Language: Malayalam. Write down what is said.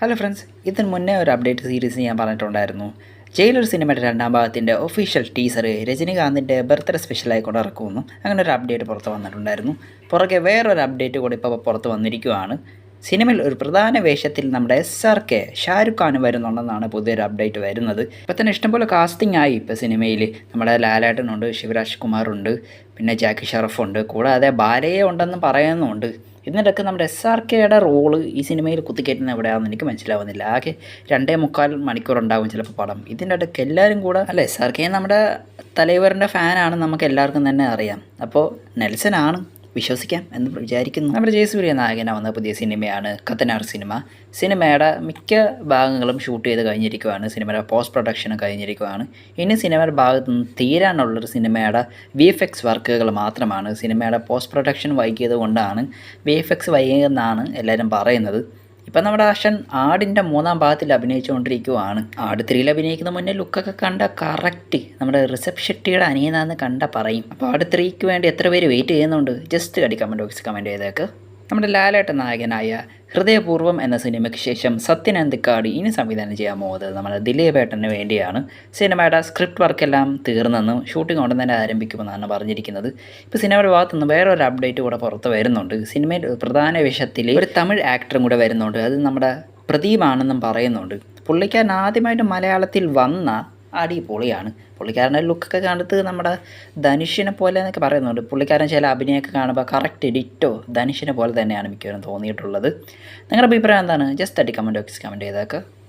ഹലോ ഫ്രണ്ട്സ് ഇതിന് മുന്നേ ഒരു അപ്ഡേറ്റ് സീരീസ് ഞാൻ പറഞ്ഞിട്ടുണ്ടായിരുന്നു. ജയിലർ സിനിമയുടെ രണ്ടാം ഭാഗത്തിന്റെ ഒഫീഷ്യൽ ടീസർ രജനികാന്തിന്റെ ബർത്ത്ഡേ സ്പെഷ്യലായി കൊണ്ട് ഇറക്കുമെന്നും അങ്ങനെ ഒരു അപ്ഡേറ്റ് പുറത്ത് വന്നിട്ടുണ്ടായിരുന്നു. പുറകെ വേറൊരു അപ്ഡേറ്റ് കൂടി ഇപ്പോൾ പുറത്ത് വന്നിരിക്കുവാണ്. സിനിമയിൽ ഒരു പ്രധാന വേഷത്തിൽ നമ്മുടെ S R K Shahrukh Khan വരുന്നുണ്ടെന്നാണ് പുതിയൊരു അപ്ഡേറ്റ് വരുന്നത്. ഇപ്പം തന്നെ ഇഷ്ടംപോലെ കാസ്റ്റിംഗ് ആയി ഇപ്പോൾ സിനിമയിൽ. നമ്മുടെ ലാലേട്ടനുണ്ട് ശിവരാജ് കുമാറുണ്ട് പിന്നെ ജാക്കി ഷറഫുണ്ട് കൂടാതെ ബാലയെ ഉണ്ടെന്ന് പറയുന്നുണ്ട് ഇതിനിടയ്ക്ക് നമ്മുടെ എസ് ആർ കെയുടെ റോൾ ഈ സിനിമയിൽ കുത്തിക്കയറ്റുന്ന എവിടെയാണെന്ന് എനിക്ക് മനസ്സിലാവുന്നില്ല. ആകെ രണ്ടേ മുക്കാൽ മണിക്കൂർ ഉണ്ടാകും ചിലപ്പോൾ പടം. ഇതിന്റെ ഇടയ്ക്ക് എല്ലാവരും കൂടെ അല്ല? എസ് ആർ കെ നമ്മുടെ തലൈവറിന്റെ ഫാനാണ് നമുക്ക് എല്ലാവർക്കും തന്നെ അറിയാം. അപ്പോൾ നെൽസനാണ് വിശ്വസിക്കാം എന്ന് വിചാരിക്കുന്നു. നമ്മുടെ ജയസൂര്യ നായകനാവുന്ന പുതിയ സിനിമയാണ് കത്തനാർ സിനിമ. സിനിമയുടെ മിക്ക ഭാഗങ്ങളും ഷൂട്ട് ചെയ്ത് കഴിഞ്ഞിരിക്കുവാണ്. സിനിമയുടെ പോസ്റ്റ് പ്രൊഡക്ഷനും കഴിഞ്ഞിരിക്കുവാണ്. ഇനി സിനിമയുടെ ഭാഗത്ത് നിന്ന് തീരാനുള്ളൊരു സിനിമയുടെ വി എഫ് എക്സ് വർക്കുകൾ മാത്രമാണ്. സിനിമയുടെ പോസ്റ്റ് പ്രൊഡക്ഷൻ വൈകിയത് കൊണ്ടാണ് വി എഫ് എക്സ് വൈകിയെന്നാണ് എല്ലാവരും പറയുന്നത്. ഇപ്പം നമ്മുടെ അഷൻ ആടിന്റെ മൂന്നാം ഭാഗത്തിൽ അഭിനയിച്ചുകൊണ്ടിരിക്കുവാണ്. ആട് ത്രീയിൽ അഭിനയിക്കുന്ന മുന്നേ ലുക്കൊക്കെ കണ്ട കറക്റ്റ് നമ്മുടെ ഋഷഭ് ഷെട്ടിയുടെ അനിയനാന്ന് കണ്ട പറയും. അപ്പോൾ ആട് ത്രീക്ക് വേണ്ടി എത്ര പേര് വെയിറ്റ് ചെയ്യുന്നുണ്ട്? ജസ്റ്റ് അടി കമന്റ് ബോക്സ് കമന്റ് ചെയ്തേക്ക്. നമ്മുടെ ലാലേട്ട നായകനായ ഹൃദയപൂർവം എന്ന സിനിമയ്ക്ക് ശേഷം സത്യൻ അന്തിക്കാട് ഇനി സംവിധാനം ചെയ്യാൻ പോകുന്നത് നമ്മുടെ ദിലീപേട്ടന് വേണ്ടിയാണ്. സിനിമയുടെ സ്ക്രിപ്റ്റ് വർക്കെല്ലാം തീർന്നെന്നും ഷൂട്ടിംഗ് ഉടൻ തന്നെ ആരംഭിക്കുമെന്നാണ് പറഞ്ഞിരിക്കുന്നത്. ഇപ്പോൾ സിനിമയുടെ ഭാഗത്തുനിന്ന് വേറൊരു അപ്ഡേറ്റ് കൂടെ പുറത്ത് വരുന്നുണ്ട്. സിനിമയിൽ പ്രധാന വിഷയത്തിൽ ഒരു തമിഴ് ആക്ടറും കൂടെ വരുന്നുണ്ട്. അത് നമ്മുടെ പ്രദീപാണെന്നും പറയുന്നുണ്ട്. പുള്ളിക്കാരൻ ആദ്യമായിട്ട് മലയാളത്തിൽ വന്ന അടിപൊളിയാണ്. പുള്ളിക്കാരന്റെ ലുക്കൊക്കെ കണ്ടിട്ട് നമ്മുടെ ധനുഷിനെ പോലെ എന്നൊക്കെ പറയുന്നുണ്ട്. പുള്ളിക്കാരൻ ചില അഭിനയമൊക്കെ കാണുമ്പോൾ കറക്റ്റ് എഡിറ്റോ ധനുഷിനെ പോലെ തന്നെയാണ് മിക്കവരും തോന്നിയിട്ടുള്ളത്. നിങ്ങളുടെ അഭിപ്രായം എന്താണ്? ജസ്റ്റ് അടി കമന്റ് ബോക്സ് കമന്റ് ചെയ്തേക്ക്.